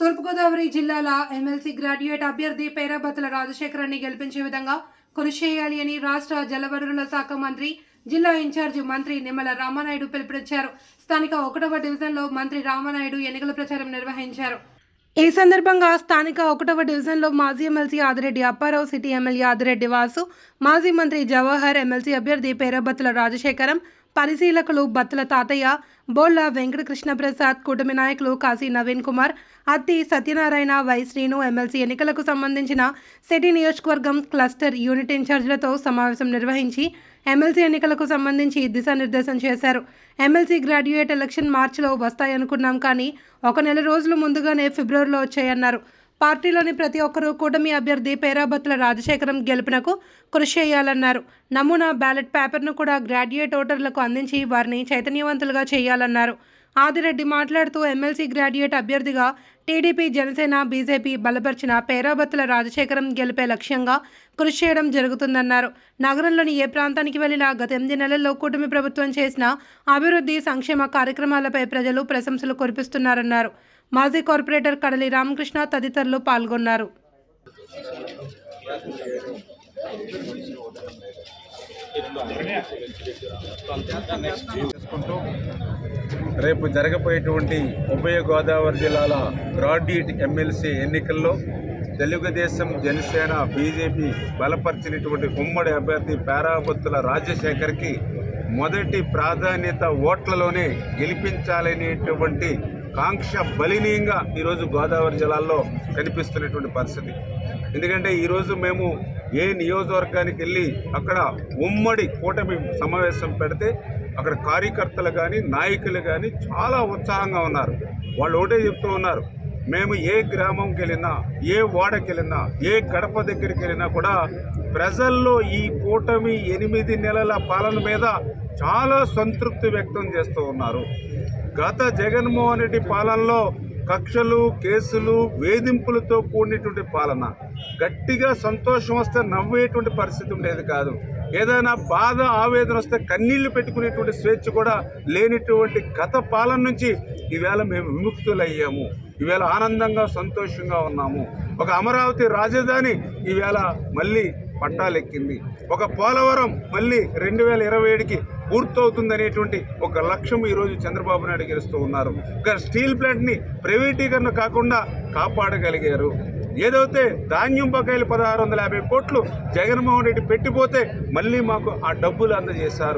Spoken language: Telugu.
తూర్పుగోదావరి జిల్లాల ఎమ్మెల్సీ గ్రాడ్యుయేట్ అభ్యర్థి పేరాబతుల రాజశేఖరాన్ని గెలిపించే విధంగా కృషి చేయాలి అని రాష్ట్ర జలవనరుల శాఖ మంత్రి జిల్లా ఇన్ఛార్జి మంత్రి నిమ్మల రామానాయుడు పిలుపునిచ్చారు. స్థానిక ఒకటవ డివిజన్లో మంత్రి రామానాయుడు ఎన్నికల ప్రచారం నిర్వహించారు. ఈ సందర్భంగా స్థానిక ఒకటవ డివిజన్లో మాజీ MLC Adireddy Apparao city MLA Adireddy Vasu మాజీ మంత్రి జవహర్ ఎమ్మెల్సీ అభ్యర్థి పేరబత్తుల రాజశేఖరం పరిశీలకులు బత్తుల తాతయ్య బోళ్ళ వెంకటకృష్ణ ప్రసాద్ కూటమి నాయకులు కాశీ నవీన్ కుమార్ అత్తి సత్యనారాయణ వై శ్రీను ఎమ్మెల్సీ ఎన్నికలకు సంబంధించిన సిటీ నియోజకవర్గం క్లస్టర్ యూనిట్ ఇన్ఛార్జీలతో సమావేశం నిర్వహించి ఎమ్మెల్సీ ఎన్నికలకు సంబంధించి దిశానిర్దేశం చేశారు. ఎమ్మెల్సీ గ్రాడ్యుయేట్ ఎలక్షన్ మార్చిలో వస్తాయనుకున్నాం కానీ ఒక నెల రోజులు ముందుగానే ఫిబ్రవరిలో వచ్చాయన్నారు. పార్టీలోని ప్రతి ఒక్కరూ కూటమి అభ్యర్థి పేరాబత్తుల రాజశేఖరం గెలుపునకు కృషి చేయాలన్నారు. నమూనా బ్యాలెట్ పేపర్ను కూడా గ్రాడ్యుయేట్ ఓటర్లకు అందించి వారిని చైతన్యవంతులుగా చేయాలన్నారు. ఆదిరెడ్డి మాట్లాడుతూ ఎమ్మెల్సీ గ్రాడ్యుయేట్ అభ్యర్థిగా టీడీపీ జనసేన బీజేపీ బలపరిచిన పేరాబత్తుల రాజశేఖరం గెలిపే లక్ష్యంగా కృషి చేయడం జరుగుతుందన్నారు. నగరంలోని ఏ ప్రాంతానికి వెళ్ళినా గత ఎనిమిది నెలల్లో కూటమి ప్రభుత్వం చేసిన అభివృద్ధి సంక్షేమ కార్యక్రమాలపై ప్రజలు ప్రశంసలు కురిపిస్తున్నారన్నారు. మాజీ కార్పొరేటర్ కడలి రామకృష్ణ తదితరులు పాల్గొన్నారు. రేపు జరగబోయేటువంటి ఉభయ గోదావరి జిల్లాల గ్రాడ్యుయేట్ ఎమ్మెల్సీ ఎన్నికల్లో తెలుగుదేశం జనసేన బీజేపీ బలపరిచినటువంటి ఉమ్మడి అభ్యర్థి పేరాబత్తుల రాజశేఖర్కి మొదటి ప్రాధాన్యత ఓట్లలోనే గెలిపించాలనేటువంటి కాంక్ష బలినీయంగా ఈరోజు గోదావరి జిల్లాల్లో కనిపిస్తున్నటువంటి పరిస్థితి. ఎందుకంటే ఈరోజు మేము ఏ నియోజకవర్గానికి వెళ్ళి అక్కడ ఉమ్మడి కూటమి సమావేశం పెడితే అక్కడ కార్యకర్తలు కానీ నాయకులు కానీ చాలా ఉత్సాహంగా ఉన్నారు. వాళ్ళు ఒకటే చెప్తూ ఉన్నారు. మేము ఏ గ్రామంకి వెళ్ళినా ఏ వాడకి వెళ్ళినా ఏ గడప దగ్గరికి వెళ్ళినా కూడా ప్రజల్లో ఈ కూటమి ఎనిమిది నెలల పాలన మీద చాలా సంతృప్తి వ్యక్తం చేస్తూ ఉన్నారు. గత జగన్మోహన్ రెడ్డి పాలనలో కక్షలు కేసులు వేధింపులతో కూడినటువంటి పాలన. గట్టిగా సంతోషం వస్తే నవ్వేటువంటి పరిస్థితి ఉండేది కాదు. ఏదైనా బాధ ఆవేదన వస్తే కన్నీళ్ళు పెట్టుకునేటువంటి స్వేచ్ఛ కూడా లేనిటువంటి గత పాలన నుంచి ఈవేళ మేము విముక్తులయ్యాము. ఈవేళ ఆనందంగా సంతోషంగా ఉన్నాము. ఒక అమరావతి రాజధాని ఈవేళ మళ్ళీ పట్టాలెక్కింది. ఒక పోలవరం మళ్ళీ రెండు వేల ఇరవై ఏడుకి పూర్తవుతుందనేటువంటి ఒక లక్ష్యం ఈరోజు చంద్రబాబు నాయుడు గెలుస్తూ ఉన్నారు. ఒక స్టీల్ ప్లాంట్ని ప్రైవేటీకరణ కాకుండా కాపాడగలిగారు. ఏదైతే ధాన్యం బకాయిలు పదహారు వందల యాభై కోట్లు జగన్మోహన్ రెడ్డి పెట్టిపోతే మళ్ళీ మాకు ఆ డబ్బులు అందజేశారు.